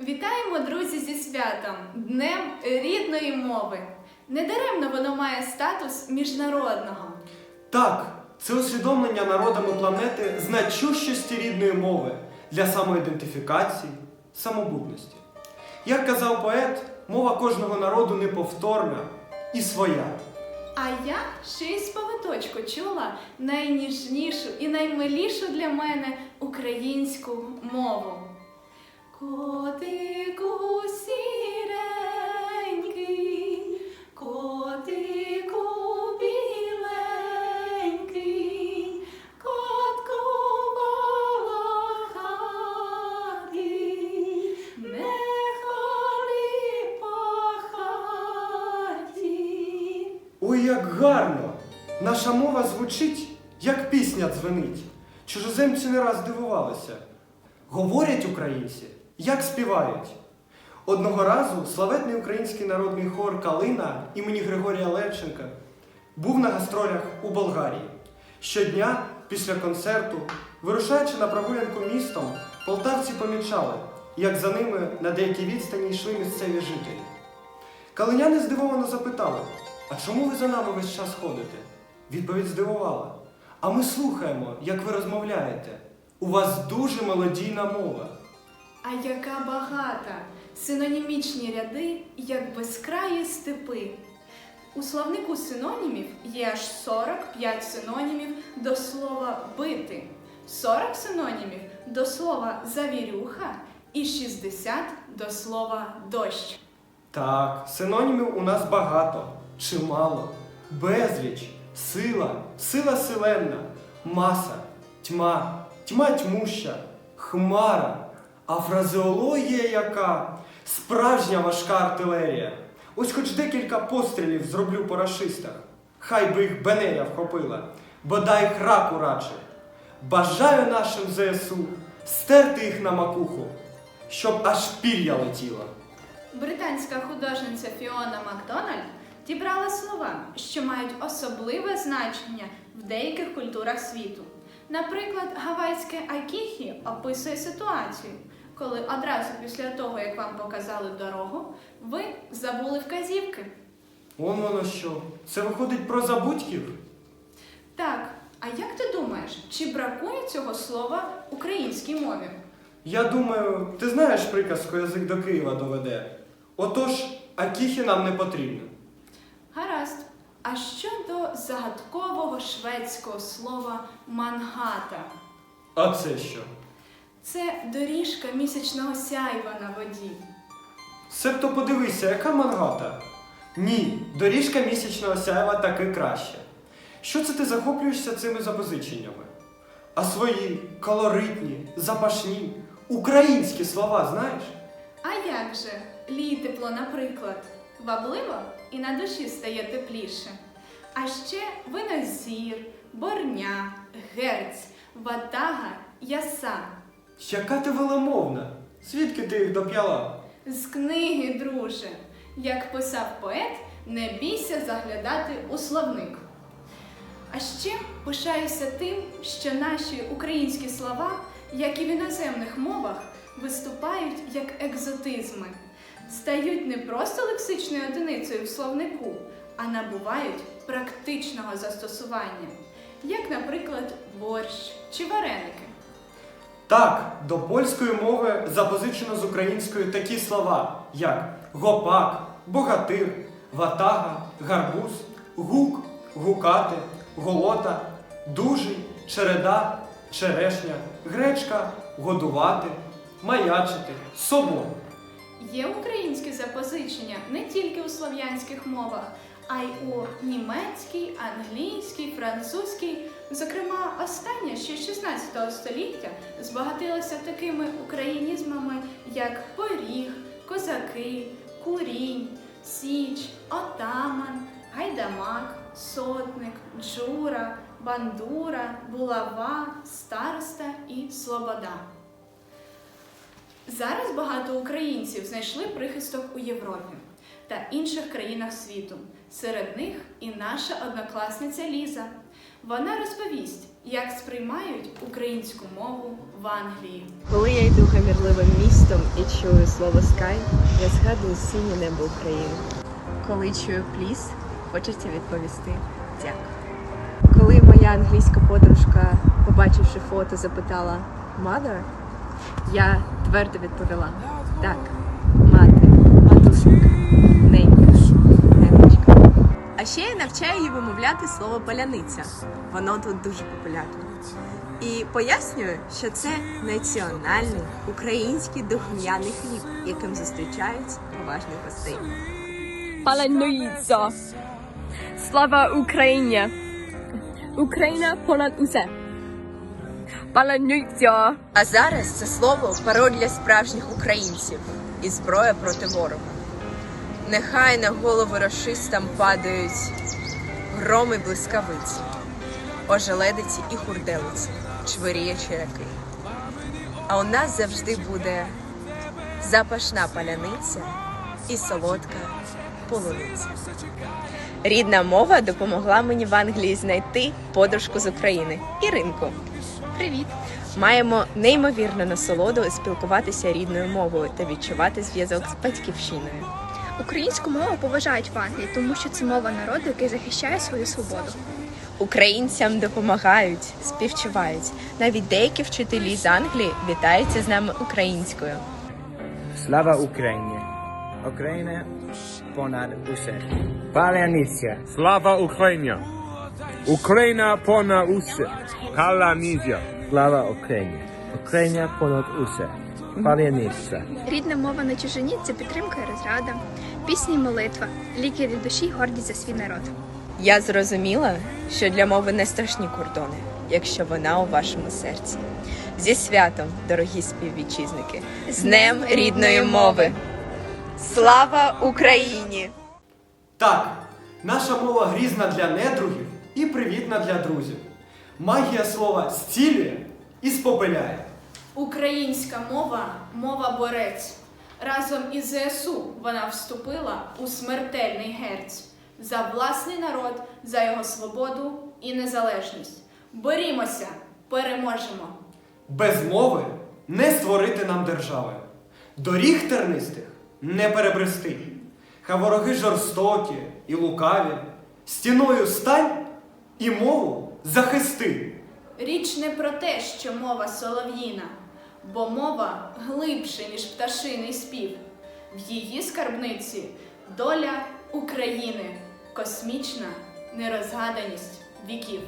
Вітаємо, друзі, зі святом Днем рідної мови. Недаремно воно має статус міжнародного. Так, це усвідомлення народами планети значущості рідної мови для самоідентифікації, самобутності. Як казав поет, мова кожного народу неповторна і своя. А я ще й з повиточку чула найніжнішу і наймилішу для мене українську мову. Як гарно! Наша мова звучить, як пісня дзвенить. Чужоземці не раз дивувалися. Говорять українці, як співають. Одного разу славетний український народний хор Калина імені Григорія Левченка був на гастролях у Болгарії. Щодня, після концерту, вирушаючи на прогулянку містом, полтавці помічали, як за ними на деякій відстані йшли місцеві жителі. Калиняни здивовано запитали: А чому ви за нами весь час ходите? Відповідь здивувала. А ми слухаємо, як ви розмовляєте. У вас дуже мелодійна мова. А яка багата! Синонімічні ряди, як безкраї степи. У словнику синонімів є аж 45 синонімів до слова бити, 40 синонімів до слова завірюха і 60 до слова дощ. Так, синонімів у нас багато, чимало, безліч, сила, сила силенна, маса, тьма, тьма тьмуща, хмара, а фразеологія яка справжня важка артилерія. Ось хоч декілька пострілів зроблю по рашистах. Хай би їх бенея вхопила, бодай храку радше. Бажаю нашим ЗСУ стерти їх на макуху, щоб аж пір'я летіло. Британська художниця Фіона Макдональд дібрала слова, що мають особливе значення в деяких культурах світу. Наприклад, гавайське айкіхі описує ситуацію, коли одразу після того, як вам показали дорогу, ви забули вказівки. Он воно що? Це виходить про забудьків? Так, а як ти думаєш, чи бракує цього слова українській мові? Я думаю, ти знаєш приказку язик до Києва доведе. Отож, акіхи нам не потрібно. Гаразд. А щодо загадкового шведського слова мангата? А це що? Це доріжка місячного сяйва на воді. Себто подивися, яка мангата. Ні, доріжка місячного сяйва таки краще. Що це ти захоплюєшся цими запозиченнями? А свої колоритні, запашні, українські слова знаєш? А як же? Лій тепло, наприклад, вабливо і на душі стає тепліше. А ще винозір, борня, герць, ватага, яса. Яка ти веломовна? Звідки ти їх доп'яла? З книги, друже. Як писав поет, не бійся заглядати у словник. А ще пишаюся тим, що наші українські слова, як і в іноземних мовах, виступають як екзотизми, стають не просто лексичною одиницею в словнику, а набувають практичного застосування, як, наприклад, борщ чи вареники. Так, до польської мови запозичено з української такі слова, як гопак, богатир, ватага, гарбуз, гук, гукати, голота, дужий, череда, черешня, гречка, годувати, маячити, собор. Є українські запозичення не тільки у слов'янських мовах, а й у німецькій, англійській, французькій. Зокрема, остання ще 16 століття збагатилася такими українізмами, як поріг, козаки, курінь, січ, отаман, гайдамак, сотник, джура, бандура, булава, староста і слобода. Зараз багато українців знайшли прихисток у Європі та інших країнах світу. Серед них і наша однокласниця Ліза. Вона розповість, як сприймають українську мову в Англії. Коли я йду гамірливим містом і чую слово sky, я згадую синє небо України. Коли чую пліс, хочеться відповісти дякую. Коли моя англійська подружка, побачивши фото, запитала mother, я твердо відповіла так, мати, матусенька, ненька, ненечка. А ще я навчаю її вимовляти слово паляниця. Воно тут дуже популярне. І пояснюю, що це національний український духм'яний хліб, яким зустрічають поважних гостей. Паленуїця. Слава Україні! Україна понад усе. Паленуїця. А зараз це слово пароль для справжніх українців і зброя проти ворога. Нехай на голови рашистам падають громи блискавиці, ожеледиці і хурделиці, чвиріє черяки. А у нас завжди буде запашна паляниця і солодка полуниця. Рідна мова допомогла мені в Англії знайти подружку з України Іринку. Привіт! Маємо неймовірну насолоду спілкуватися рідною мовою та відчувати зв'язок з батьківщиною. Українську мову поважають в Англії, тому що це мова народу, який захищає свою свободу. Українцям допомагають, співчувають. Навіть деякі вчителі з Англії вітаються з нами українською. Слава Україні! Україна понад усе. Паляниця. Слава Україні! Україна понад усе. Паляниця. Слава Україні! Україна понад усе. Паляниця. Рідна мова на чужині це підтримка і розрада, пісні і молитва, ліки від душі гордість за свій народ. Я зрозуміла, що для мови не страшні кордони, якщо вона у вашому серці. Зі святом, дорогі співвітчизники, з Днем рідної мови! Слава Україні! Так, наша мова грізна для недругів і привітна для друзів. Магія слова зцілює і спопиляє. Українська мова мова борець. Разом із ЗСУ вона вступила у смертельний герць за власний народ, за його свободу і незалежність. Борімося, переможемо! Без мови не створити нам держави. Доріг тернистих не перебрести. Хай вороги жорстокі і лукаві, стіною стань і мову захисти. Річ не про те, що мова солов'їна, бо мова глибше, ніж пташиний спів. В її скарбниці доля України, космічна нерозгаданість віків.